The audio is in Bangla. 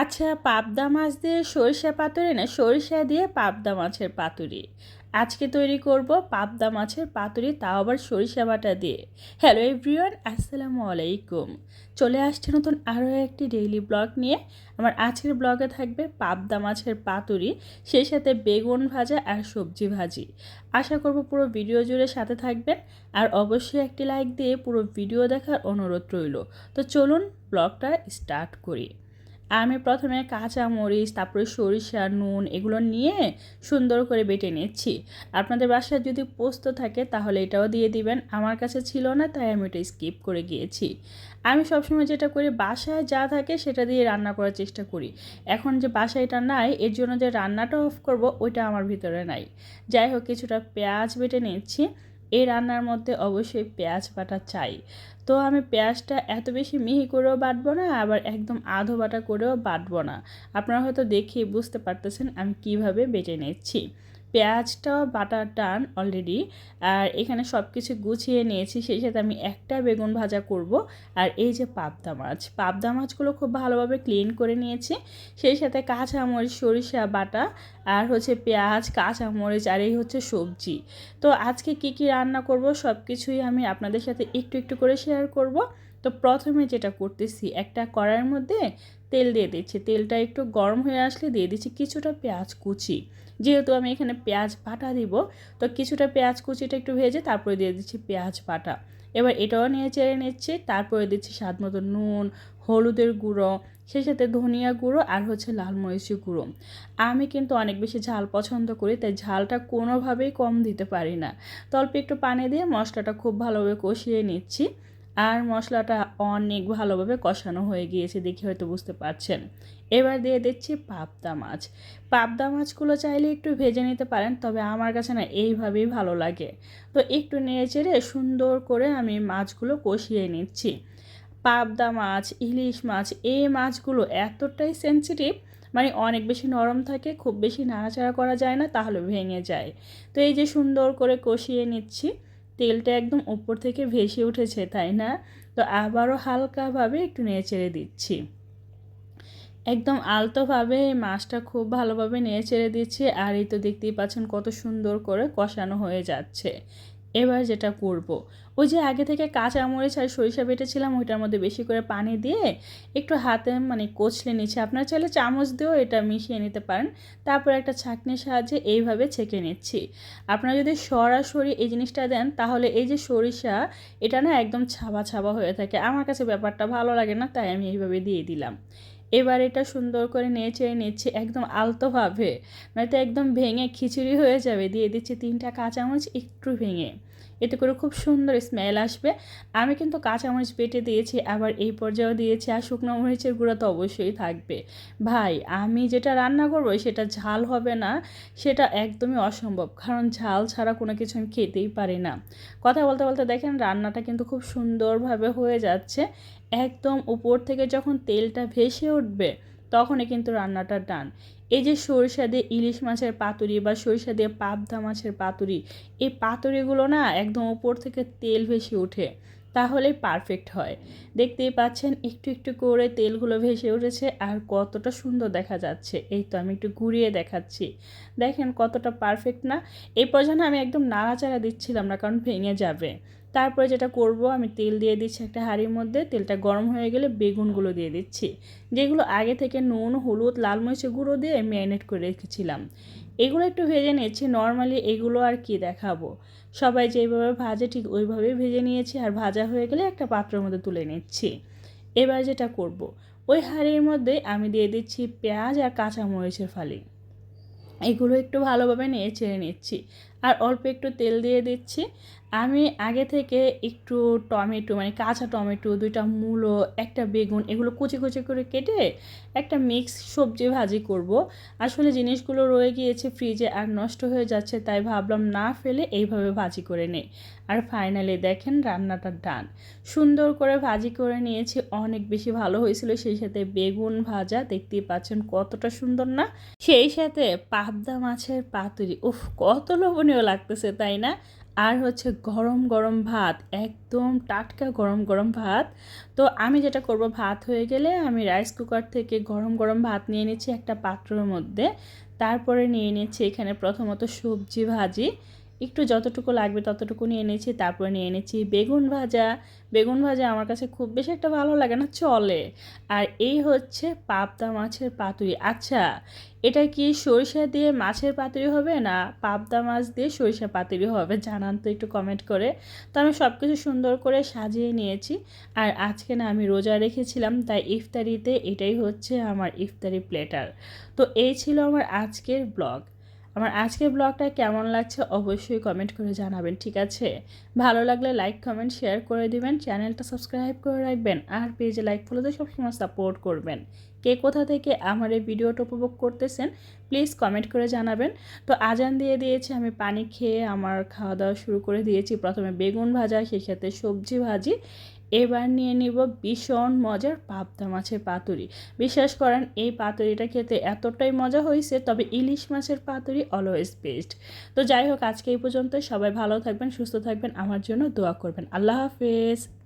আচ্ছা পাবদা মাছ দিয়ে সরিষা পাতুরি না সরিষা দিয়ে পাবদা মাছের পাতুরি? আজকে তৈরি করব পাবদা মাছের পাতুরি, তাও আবার সরিষা বাটা দিয়ে। হ্যালো এভরিওয়ান আসসালামু আলাইকুম। চলে আসছে নতুন আরও একটি ডেইলি ব্লগ নিয়ে। আমার আজকের ব্লগে থাকবে পাবদা মাছের পাতুরি, সেই সাথে বেগুন ভাজা আর সবজি ভাজি। আশা করব পুরো ভিডিও জুড়ে সাথে থাকবেন। আর অবশ্যই একটি লাইক দিয়ে পুরো ভিডিও দেখার অনুরোধ রইল। তো চলুন ব্লগটা স্টার্ট করি। আমি প্রথমে কাঁচা মরিচ, তারপরে সরিষা, নুন এগুলো নিয়ে সুন্দর করে বেটে নিচ্ছি। আপনাদের বাসায় যদি পোস্ত থাকে তাহলে এটাও দিয়ে দিবেন। আমার কাছে ছিল না, তাই আমি এটা স্কিপ করে গিয়েছি। আমি সবসময় যেটা করি, বাসায় যা থাকে সেটা দিয়ে রান্না করার চেষ্টা করি। এখন যে বাসায় এটা নাই, এর জন্য যে রান্নাটা অফ করব, ওইটা আমার ভিতরে নাই। যাই হোক, কিছুটা পেঁয়াজ বেটে নিচ্ছি। এই রান্নার মধ্যে অবশ্যই পেঁয়াজ বাটা চাই। তো আমি পেঁয়াজটা এত বেশি মিহি করেও বাটবো না, আবার একদম আধো বাটা করেও বাটবো না। আপনারা হয়তো দেখেই বুঝতে পারতেছেন আমি কীভাবে বেটে নিচ্ছি। পেঁয়াজটাও বাটার টান অলরেডি আর এখানে সব কিছু গুছিয়ে নিয়েছি। সেই সাথে আমি একটা বেগুন ভাজা করব। আর এই যে পাবদা মাছ, পাবদা মাছগুলো খুব ভালোভাবে ক্লিন করে নিয়েছি। সেই সাথে কাঁচামরিচ, সরিষা বাটা আর হচ্ছে পেঁয়াজ, কাঁচামরিচ আর এই হচ্ছে সবজি। তো আজকে কি কি রান্না করব সব কিছুই আমি আপনাদের সাথে একটু একটু করে শেয়ার করব। তো প্রথমে যেটা করতেছি একটা কড়াইয়ের মধ্যে তেল দিয়ে দিচ্ছি। তেলটা একটু গরম হয়ে আসলে দিয়ে দিচ্ছি কিছুটা পেঁয়াজ কুচি। যেহেতু আমি এখানে পেঁয়াজ বাটা দিব, তো কিছুটা পেঁয়াজ কুচিটা একটু ভেজে তারপরে দিয়ে দিচ্ছি পেঁয়াজ বাটা। এবার এটাও নিয়ে চেড়ে নিচ্ছি, তারপরে দিচ্ছি স্বাদ মতো নুন, হলুদের গুঁড়ো, সেই সাথে ধনিয়া গুঁড়ো আর হচ্ছে লাল মরিচি গুঁড়ো। আমি কিন্তু অনেক বেশি ঝাল পছন্দ করি, তাই ঝালটা কোনোভাবেই কম দিতে পারি না। তো অল্প একটু পানি দিয়ে মশলাটা খুব ভালোভাবে কষিয়ে নিচ্ছি। আর মশলাটা অনেক ভালোভাবে কষানো হয়ে গিয়েছে দেখে হয়তো বুঝতে পারছেন। এবার দিয়ে দিচ্ছি পাবদা মাছ। পাবদা মাছগুলো চাইলে একটু ভেজে নিতে পারেন, তবে আমার কাছে না এইভাবেই ভালো লাগে। তো একটু নেড়ে চেড়ে সুন্দর করে আমি মাছগুলো কষিয়ে নিচ্ছি। পাবদা মাছ, ইলিশ মাছ, এই মাছগুলো এতটাই সেন্সিটিভ মানে অনেক বেশি নরম থাকে, খুব বেশি নাড়াচাড়া করা যায় না, তাহলে ভেঙে যায়। তো এই যে সুন্দর করে কষিয়ে নিচ্ছি তেলটা একদম উপর থেকে ভেসে উঠেছে, তাই না? তো আবারও হালকাভাবে একটু নেড়ে চেড়ে দিচ্ছি। একদম আলতোভাবে মাছটা খুব ভালোভাবে নেড়ে চেড়ে দিচ্ছি, আর এই তো দেখতেই পাচ্ছেন কত সুন্দর করে কষানো হয়ে যাচ্ছে। এবার যেটা করব। ওই যে আগে থেকে কাঁচা মরিচ আর সরিষা বেটেছিলাম, ওইটার মধ্যে বেশি করে পানি দিয়ে একটু হাতে মানে কচলে নিচ্ছে আপনার চাইলে চামচ দিয়েও এটা মিশিয়ে নিতে পারেন। তারপর একটা ছাঁকনির সাহায্যে এইভাবে ছেঁকে নিচ্ছি। আপনারা যদি সরাসরি এই জিনিসটা দেন, তাহলে এই যে সরিষা, এটা না একদম ছাবা ছাবা হয়ে থাকে। আমার কাছে ব্যাপারটা ভালো লাগে না, তাই আমি এইভাবে দিয়ে দিলাম। এবার এটা সুন্দর করে নেচে নিচ্ছি একদম আলতোভাবে নয়তো একদম ভেঙে খিচুড়ি হয়ে যাবে, দিয়ে দিচ্ছি তিনটা কাঁচামরিচ একটু ভেঙে। এতে করে খুব সুন্দর স্মেল আসবে। আমি কিন্তু কাঁচামরিচ পেটে দিয়েছি, আবার এই পর্যায়েও দিয়েছি, আর শুকনো মরিচের গুঁড়ো তো অবশ্যই থাকবে। ভাই, আমি যেটা রান্না করব সেটা ঝাল হবে না, সেটা একদমই অসম্ভব, কারণ ঝাল ছাড়া কোনো কিছু আমি খেতেই পারি না। কথা বলতে বলতে দেখেন রান্নাটা কিন্তু খুব সুন্দরভাবে হয়ে যাচ্ছে। একদম উপর থেকে যখন তেলটা ভেসে উঠবে, তখনই কিন্তু রান্নাটা ডান। এই যে সরিষা দিয়ে ইলিশ মাছের পাতুরি বা সরিষা দিয়ে পাবদা মাছের পাতুরি, এই পাতুরিগুলো না একদম উপর থেকে তেল ভেসে ওঠে তাহলেই পারফেক্ট হয়। দেখতেই পাচ্ছেন, একটু একটু করে তেলগুলো ভেসে উঠেছে আর কতটা সুন্দর দেখা যাচ্ছে। এই তো আমি একটু ঘুরিয়ে দেখাচ্ছি। দেখেন কতটা পারফেক্ট না? এই পর্যন্ত আমি একদম নাড়াচাড়া দিচ্ছিলাম না, কারণ ভেঙে যাবে। তারপরে যেটা করব, আমি তেল দিয়ে দিচ্ছি একটা হাঁড়ির মধ্যে। তেলটা গরম হয়ে গেলে বেগুনগুলো দিয়ে দিচ্ছি, যেগুলো আগে থেকে নুন, হলুদ, লাল মরিচের গুঁড়ো দিয়ে ম্যারিনেট করে রেখেছিলাম। এগুলো একটু ভেজে নিয়েছি, নর্মালি এগুলো আর কি দেখাবো। সবাই যেইভাবে ভাজে ঠিক ওইভাবেই ভেজে নিয়েছি, আর ভাজা হয়ে গেলে একটা পাত্রের মধ্যে তুলে নিচ্ছি। এবার যেটা করব। ওই হাঁড়ির মধ্যে আমি দিয়ে দিচ্ছি পেঁয়াজ আর কাঁচা মরিচের ফালি। এগুলো একটু ভালোভাবে নিয়ে চেড়ে নিচ্ছি আর অল্প একটু তেল দিয়ে দিচ্ছি। আমি আগে থেকে একটু টমেটো মানে কাঁচা টমেটো, দুইটা মূলো, একটা বেগুন এগুলো কুচি কুচি করে কেটে একটা মিক্স সবজি ভাজি করব। আসলে জিনিসগুলো রয়ে গিয়েছে ফ্রিজে আর নষ্ট হয়ে যাচ্ছে, তাই ভাবলাম না ফেলে এইভাবে ভাজি করে নেই। আর ফাইনালি দেখেন রান্নাটা ডান সুন্দর করে ভাজি করে নিয়েছি, অনেক বেশি ভালো হয়েছিল, সেই সাথে বেগুন ভাজা, দেখতেই পাচ্ছেন কতটা সুন্দর না? সেই সাথে পাবদা মাছের পাতুরি, উফ, কত লোভনীয় লোভনীয় লাগতেছে, তাই না? আর হচ্ছে গরম গরম ভাত, একদম টাটকা গরম গরম ভাত। তো আমি যেটা করব, ভাত হয়ে গেলে আমি রাইস কুকার থেকে গরম গরম ভাত নিয়ে নিচ্ছি একটা পাত্রের মধ্যে। তারপরে নিয়ে নিচ্ছি এখানে প্রথমত সবজি ভাজি। একটু যতটুকু লাগবে ততটুকু নিয়ে এনেছি, তারপরে নিয়ে এনেছি বেগুন ভাজা। বেগুন ভাজা আমার কাছে খুব বেশি একটা ভালো লাগে না, চলে। আর এই হচ্ছে পাবদা মাছের পাতুরি। আচ্ছা এটা কি সরিষা দিয়ে মাছের পাতুরি হবে না পাবদা মাছ দিয়ে সরিষা পাতুরি হবে? জানান তো একটু কমেন্ট করে। তো আমি সব কিছু সুন্দর করে সাজিয়ে নিয়েছি। আর আজকে না আমি রোজা রেখেছিলাম, তাই ইফতারিতে এটাই হচ্ছে আমার ইফতারি প্লেটার। তো এই ছিল আমার আজকের ব্লগ। আমার আজকের ব্লগটা কেমন লাগছে অবশ্যই কমেন্ট করে জানাবেন, ঠিক আছে? ভালো লাগলে লাইক কমেন্ট শেয়ার করে দিবেন, চ্যানেলটা সাবস্ক্রাইব করে রাখবেন, আর পেজে লাইক ফলোতে সবসময় সাপোর্ট করবেন। কে কোথা থেকে আমার এই ভিডিওটা উপভোগ করতেছেন প্লিজ কমেন্ট করে জানাবেন। তো আজান দিয়ে দিয়েছি, আমি পানি খেয়ে আমার খাওয়া দাওয়া শুরু করে দিয়েছি। প্রথমে বেগুন ভাজা, সেই সাথে সবজি ভাজি এবার নিয়ে নিব ভীষণ মজার পাবদা মাছের পাতুরি। বিশ্বাস করেন, এই পাতুরিটা খেতে এতটাই মজা হয়েছে, তবে ইলিশ মাছের পাতুরি অলওয়েজ বেস্ট তো যাই হোক, আজকে এই পর্যন্ত সবাই ভালো থাকবেন, সুস্থ থাকবেন। আমার জন্য দোয়া করবেন। আল্লাহ হাফেজ।